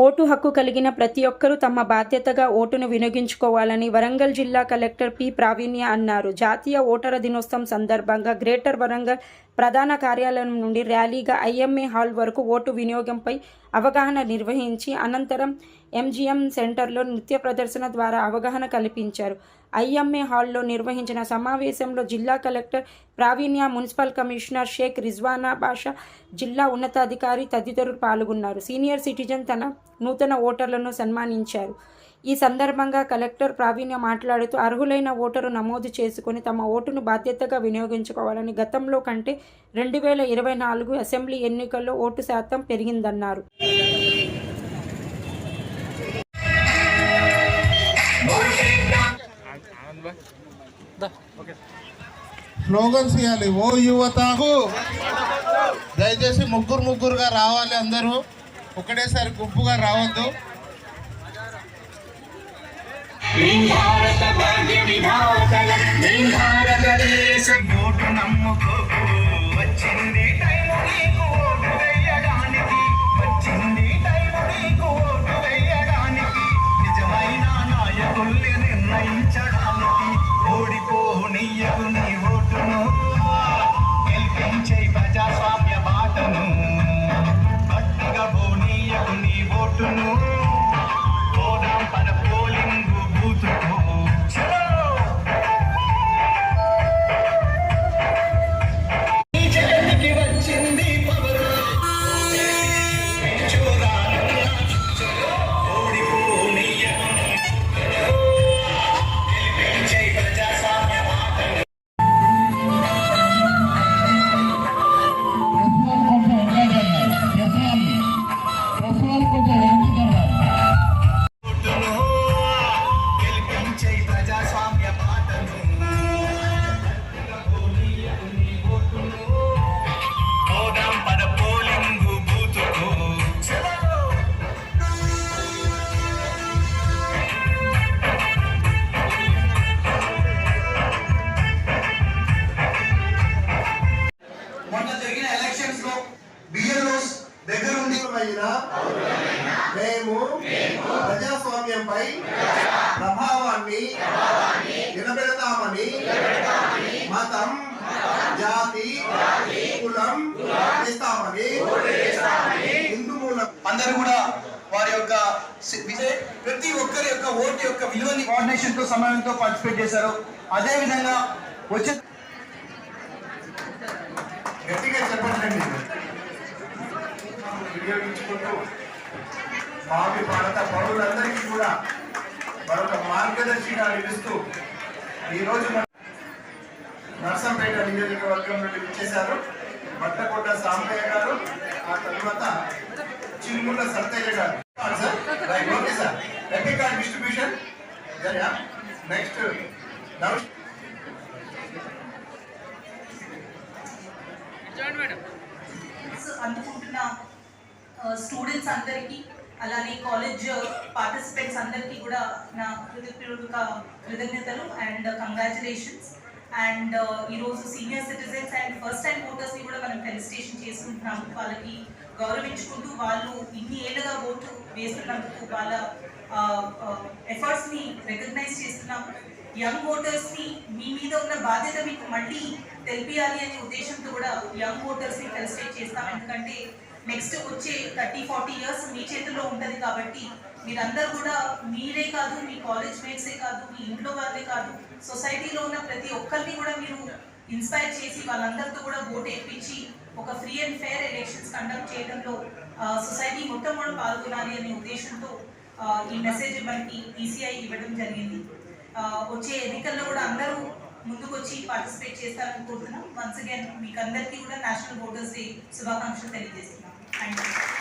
Vote హక్కు కలిగిన ప్రతి ఒక్కరూ తమ బాధ్యతగా ఓటును వినియోగించుకోవాలని వరంగల్ జిల్లా కలెక్టర్ పి ప్రావీణ్య అన్నారు. జాతీయ ఓటర దినోత్సవం సందర్భంగా గ్రేటర్ వరంగల్ ప్రధాన కార్యాలయం నుండి ర్యాలీగా ఐఎంఏ హాల్ వరకు ఓటు వినియోగంపై అవగాహన నిర్వహించి అనంతరం ఎంజీఎం సెంటర్లో నృత్య ప్రదర్శన ద్వారా అవగాహన కల్పించారు. ఐఎంఏ హాల్లో నిర్వహించిన సమావేశంలో జిల్లా collector Praveenya municipal commissioner Shaik Rizwana Basha జిల్లా ఉన్నతాధికారి తదితరులు పాల్గొన్నారు. సీనియర్ సిటిజన్ తన నూతన ఓటర్లను సన్మానించారు. ఈ సందర్భంగా కలెక్టర్ ప్రావీణ్య మాట్లాడుతూ అర్హులైన ఓటరు నమోదు చేసుకుని తమ ఓటును బాధ్యతగా వినియోగించుకోవాలని గతంలో కంటే రెండు వేల ఇరవై నాలుగు అసెంబ్లీ ఎన్నికల్లో ఓటు శాతం పెరిగిందన్నారు. స్లోగన్స్ ఇవ్వాలి ఓ యువతకు దయచేసి ముగ్గురు ముగ్గురుగా రావాలి అందరూ. ఒకటేసారి గుంపుగా రావద్దు. భారత భాగ్య విధాతల భారతదేశం ఓటు నమ్ముకోకు. వచ్చింది టైము నీకు. అయినా మేము ప్రజాస్వామ్యంపై ప్రభావాన్ని నిలబెడతామని మతం జాతి కులం ఇస్తామని హిందూ మూలం అందరూ కూడా వారి యొక్క ప్రతి ఒక్కరి యొక్క ఓటు యొక్క విలువని కోఆర్డినేషన్తో సమయంతో పార్టిసిపేట్ చేశారు. అదే విధంగా వచ్చే గట్టిగా చెప్పండి. వినియోగించుకుంటూ భావి భారత పౌరులందరికీ కూడా మరొక మార్గదర్శిగా నిలుస్తూ ఈరోజు నర్సంపేట నియోజకవర్గం నుండి విచ్చేశారు బట్టకొండ సాంబయ్య గారు ఆ తర్వాత చిరుముల సత్తయ్య గారు. కాదు sir right okay sir Reddy card distribution next అందుకుంటున్న. Students అందరికీ అలానే కాలేజ్ పార్టిసిపెంట్స్ uh, అందరికీ కూడా నా హృదయపూర్వక కృతజ్ఞతలు అండ్ కంగ్రాచులేషన్స్ అండ్ ఈరోజు senior citizens and first time ఓటర్స్ని కూడా మనం ఫెలిసిటేషన్ చేసుకుంటున్నాము వాళ్ళకి గౌరవించుకుంటూ వాళ్ళు ఇన్ని ఏళ్ళగా ఓటు వేస్తున్నందుకు వాళ్ళ ఎఫర్ట్స్ని రికగ్నైజ్ చేస్తున్నాము. యంగ్ ఓటర్స్ని మీ మీద ఉన్న బాధ్యత మీకు మళ్ళీ తెలిపియాలి అనే ఉద్దేశంతో కూడా యంగ్ ఓటర్స్ని ఫెలిసిటేట్ చేస్తాం. ఎందుకంటే నెక్స్ట్ వచ్చే థర్టీ ఫార్టీ ఇయర్స్ మీ చేతుల్లో ఉంటుంది కాబట్టి మీరందరూ కూడా మీరే కాదు మీ కాలేజ్ మేట్సే కాదు మీ ఇంట్లో వాళ్ళే కాదు సొసైటీలో ఉన్న ప్రతి ఒక్కరిని కూడా మీరు ఇన్స్పైర్ చేసి వాళ్ళందరితో కూడా ఓటు వేయించి ఒక free and fair elections conduct చేయడంలో సొసైటీ మొత్తం కూడా పాల్గొనాలి అనే ఉద్దేశంతో ఈ మెసేజ్ మనకి ఈసీఐ ఇవ్వడం జరిగింది. వచ్చే ఎన్నికల్లో కూడా అందరూ ముందుకు వచ్చి పార్టిసిపేట్ చేస్తారని కోరుతున్నాం. వన్స్ అగైన్ మీకు అందరికీ కూడా నేషనల్ ఓటర్స్ డే శుభాకాంక్షలు తెలియజేస్తున్నాం. Thank you.